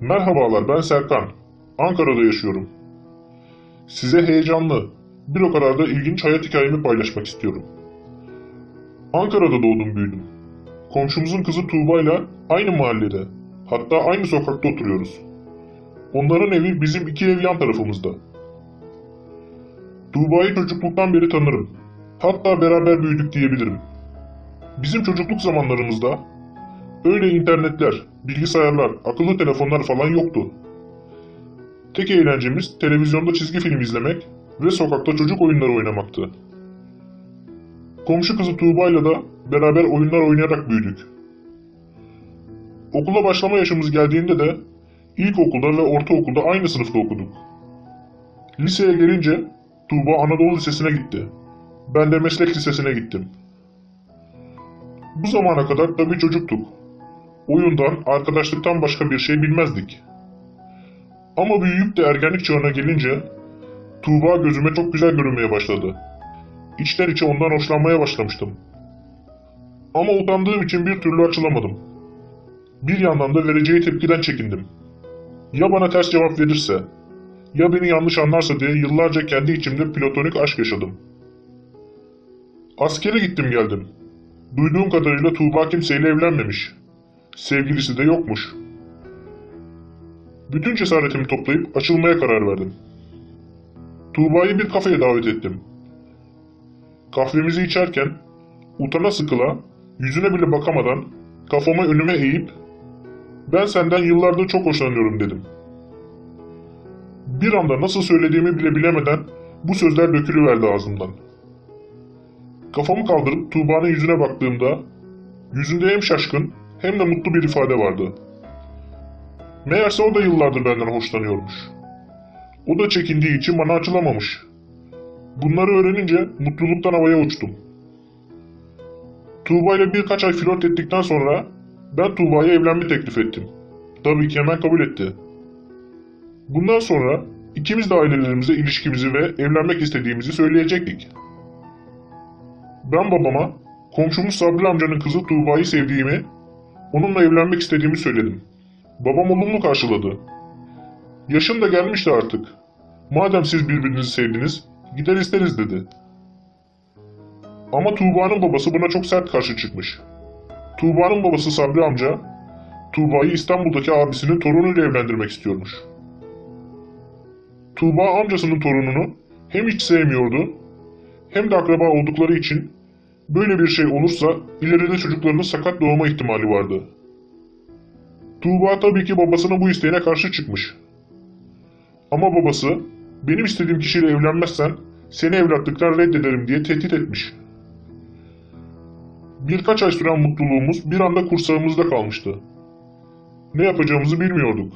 Merhabalar ben Serkan. Ankara'da yaşıyorum. Size heyecanlı, bir o kadar da ilginç hayat hikayemi paylaşmak istiyorum. Ankara'da doğdum büyüdüm. Komşumuzun kızı Tuğba ile aynı mahallede, hatta aynı sokakta oturuyoruz. Onların evi bizim iki ev yan tarafımızda. Tuğba'yı çocukluktan beri tanırım. Hatta beraber büyüdük diyebilirim. Bizim çocukluk zamanlarımızda öyle internetler, bilgisayarlar, akıllı telefonlar falan yoktu. Tek eğlencemiz televizyonda çizgi film izlemek ve sokakta çocuk oyunları oynamaktı. Komşu kızı Tuğba ile de beraber oyunlar oynayarak büyüdük. Okula başlama yaşımız geldiğinde de ilkokulda ve ortaokulda aynı sınıfta okuduk. Liseye gelince Tuğba Anadolu Lisesi'ne gitti. Ben de meslek lisesine gittim. Bu zamana kadar tabii çocuktuk. Oyundan, arkadaşlıktan başka bir şey bilmezdik. Ama büyüyüp de ergenlik çağına gelince Tuğba gözüme çok güzel görünmeye başladı. İçten içe ondan hoşlanmaya başlamıştım. Ama utandığım için bir türlü açılamadım. Bir yandan da vereceği tepkiden çekindim. Ya bana ters cevap verirse, ya beni yanlış anlarsa diye yıllarca kendi içimde platonik aşk yaşadım. Askere gittim geldim. Duyduğum kadarıyla Tuğba kimseyle evlenmemiş. Sevgilisi de yokmuş. Bütün cesaretimi toplayıp açılmaya karar verdim. Tuğba'yı bir kafeye davet ettim. Kahvemizi içerken utana sıkıla, yüzüne bile bakamadan kafamı önüme eğip ben senden yıllardır çok hoşlanıyorum dedim. Bir anda nasıl söylediğimi bile bilemeden bu sözler dökülüverdi ağzımdan. Kafamı kaldırıp Tuğba'nın yüzüne baktığımda yüzünde hem şaşkın hem de mutlu bir ifade vardı. Meğerse o da yıllardır benden hoşlanıyormuş. O da çekindiği için bana açılamamış. Bunları öğrenince mutluluktan havaya uçtum. Tuğba ile birkaç ay flört ettikten sonra ben Tuğba'ya evlenme teklif ettim. Tabii ki hemen kabul etti. Bundan sonra ikimiz de ailelerimize ilişkimizi ve evlenmek istediğimizi söyleyecektik. Ben babama komşumuz Sabri amcanın kızı Tuğba'yı sevdiğimi, onunla evlenmek istediğimi söyledim. Babam olumlu karşıladı. Yaşım da gelmişti artık. Madem siz birbirinizi sevdiniz, gider isteriz dedi. Ama Tuğba'nın babası buna çok sert karşı çıkmış. Tuğba'nın babası Sabri amca, Tuğba'yı İstanbul'daki abisinin torunuyla evlendirmek istiyormuş. Tuğba amcasının torununu hem hiç sevmiyordu, hem de akraba oldukları için böyle bir şey olursa ileride çocuklarının sakat doğma ihtimali vardı. Tuğba tabii ki babasının bu isteğine karşı çıkmış. Ama babası, benim istediğim kişiyle evlenmezsen seni evlatlıktan reddederim diye tehdit etmiş. Birkaç ay süren mutluluğumuz bir anda kursağımızda kalmıştı. Ne yapacağımızı bilmiyorduk.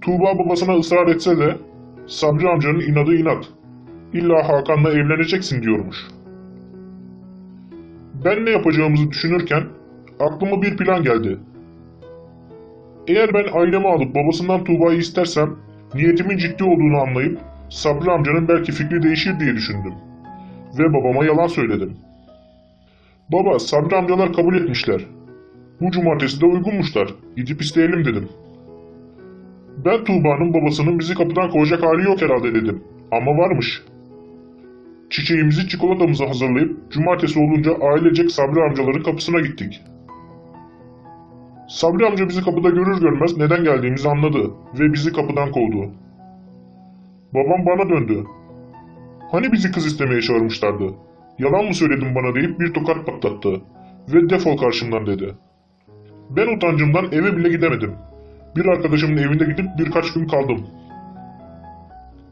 Tuğba babasına ısrar etse de Sabri amcanın inadı inat. İlla Hakan'la evleneceksin diyormuş. Ben ne yapacağımızı düşünürken aklıma bir plan geldi. Eğer ben ailemi alıp babasından Tuğba'yı istersem niyetimin ciddi olduğunu anlayıp Sabri amcanın belki fikri değişir diye düşündüm. Ve babama yalan söyledim. Baba Sabri amcalar kabul etmişler. Bu cumartesi de uygunmuşlar. Gidip isteyelim dedim. Ben Tuğba'nın babasının bizi kapıdan kovacak hali yok herhalde dedim. Ama varmış. Çiçeğimizi çikolatamızı hazırlayıp cumartesi olunca ailecek Sabri amcaların kapısına gittik. Sabri amca bizi kapıda görür görmez neden geldiğimizi anladı ve bizi kapıdan kovdu. Babam bana döndü. Hani bizi kız istemeye çağırmışlardı? Yalan mı söyledin bana deyip bir tokat patlattı ve defol karşımdan dedi. Ben utancımdan eve bile gidemedim. Bir arkadaşımın evinde gidip birkaç gün kaldım.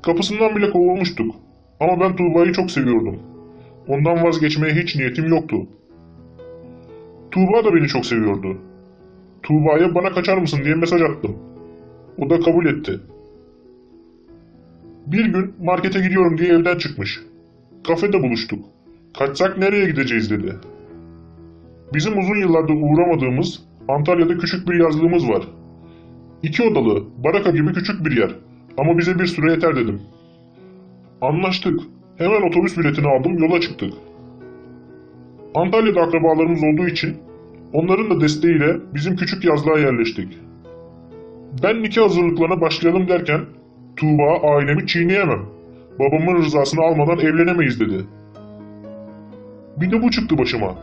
Kapısından bile kovulmuştuk. Ama ben Tuğba'yı çok seviyordum. Ondan vazgeçmeye hiç niyetim yoktu. Tuğba da beni çok seviyordu. Tuğba'ya bana kaçar mısın diye mesaj attım. O da kabul etti. Bir gün markete gidiyorum diye evden çıkmış. Kafede buluştuk. Kaçsak nereye gideceğiz dedi. Bizim uzun yıllardır uğramadığımız Antalya'da küçük bir yazlığımız var. İki odalı, baraka gibi küçük bir yer. Ama bize bir süre yeter dedim. Anlaştık. Hemen otobüs biletini aldım, yola çıktık. Antalya'da akrabalarımız olduğu için onların da desteğiyle bizim küçük yazlığa yerleştik. Ben nikah hazırlıklarına başlayalım derken Tuğba ailemi çiğneyemem. Babamın rızasını almadan evlenemeyiz dedi. Bir de bu çıktı başıma.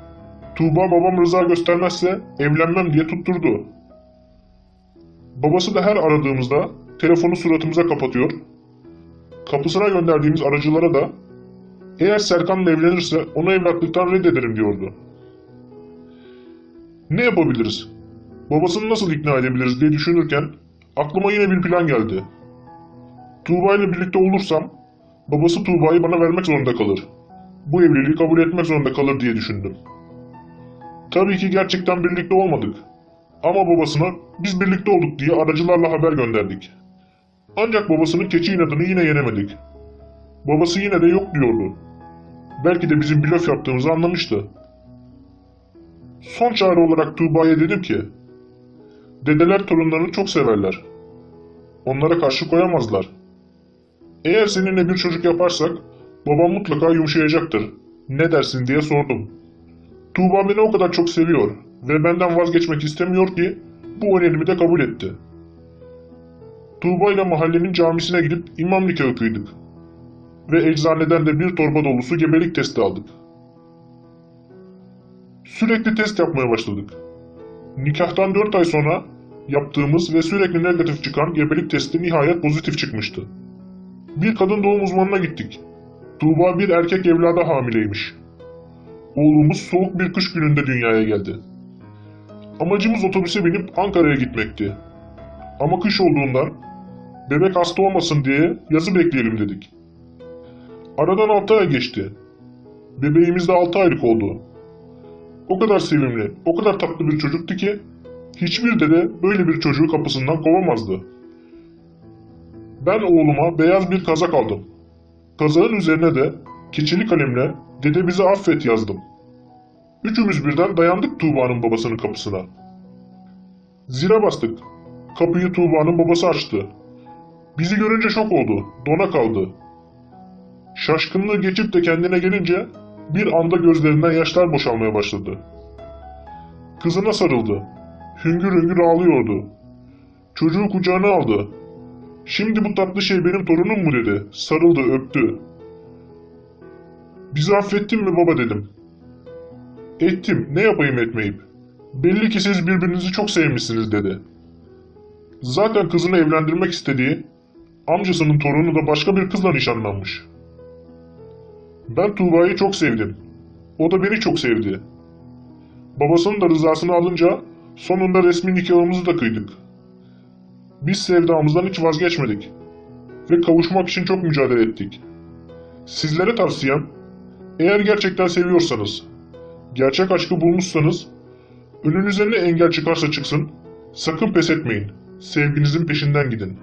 Tuğba babam rıza göstermezse evlenmem diye tutturdu. Babası da her aradığımızda telefonu suratımıza kapatıyor. Kapısına gönderdiğimiz aracılara da eğer Serkan'la evlenirse onu evlatlıktan reddederim diyordu. Ne yapabiliriz? Babasını nasıl ikna edebiliriz diye düşünürken aklıma yine bir plan geldi. Tuğba ile birlikte olursam babası Tuğba'yı bana vermek zorunda kalır. Bu evliliği kabul etmek zorunda kalır diye düşündüm. Tabii ki gerçekten birlikte olmadık. Ama babasına biz birlikte olduk diye aracılarla haber gönderdik. Ancak babasının keçi inadını yine yenemedik. Babası yine de yok diyordu. Belki de bizim blöf yaptığımızı anlamıştı. Son çare olarak Tuğba'ya dedim ki, Dedeler torunlarını çok severler. Onlara karşı koyamazlar. Eğer seninle bir çocuk yaparsak, babam mutlaka yumuşayacaktır. Ne dersin diye sordum. Tuğba beni o kadar çok seviyor ve benden vazgeçmek istemiyor ki bu önerimi de kabul etti. Tuğba ile mahallenin camisine gidip imam nikahı kıydık. Ve eczaneden de bir torba dolusu gebelik testi aldık. Sürekli test yapmaya başladık. Nikahtan 4 ay sonra yaptığımız ve sürekli negatif çıkan gebelik testi nihayet pozitif çıkmıştı. Bir kadın doğum uzmanına gittik. Tuğba bir erkek evlada hamileymiş. Oğlumuz soğuk bir kış gününde dünyaya geldi. Amacımız otobüse binip Ankara'ya gitmekti. Ama kış olduğundan bebek hasta olmasın diye yazı bekleyelim dedik. Aradan 6 ay geçti. Bebeğimiz de 6 aylık oldu. O kadar sevimli, o kadar tatlı bir çocuktu ki hiçbir dede böyle bir çocuğu kapısından kovamazdı. Ben oğluma beyaz bir kazak aldım. Kazağın üzerine de keçeli kalemle dede bizi affet yazdım. Üçümüz birden dayandık Tuğba'nın babasının kapısına. Zile bastık. Kapıyı Tuğba'nın babası açtı. Bizi görünce şok oldu, dona kaldı. Şaşkınlığı geçip de kendine gelince bir anda gözlerinden yaşlar boşalmaya başladı. Kızına sarıldı. Hüngür hüngür ağlıyordu. Çocuğu kucağına aldı. Şimdi bu tatlı şey benim torunum mu dedi. Sarıldı, öptü. Bizi affettin mi baba dedim. Ettim, ne yapayım etmeyip. Belli ki siz birbirinizi çok sevmişsiniz dedi. Zaten kızını evlendirmek istediği, amcasının torunu da başka bir kızla nişanlanmış. Ben Tuğba'yı çok sevdim. O da beni çok sevdi. Babasının da rızasını alınca sonunda resmi nikahımızı da kıydık. Biz sevdamızdan hiç vazgeçmedik. Ve kavuşmak için çok mücadele ettik. Sizlere tavsiyem, eğer gerçekten seviyorsanız, gerçek aşkı bulmuşsanız, önünüze ne engel çıkarsa çıksın, sakın pes etmeyin. Sevginizin peşinden gidin.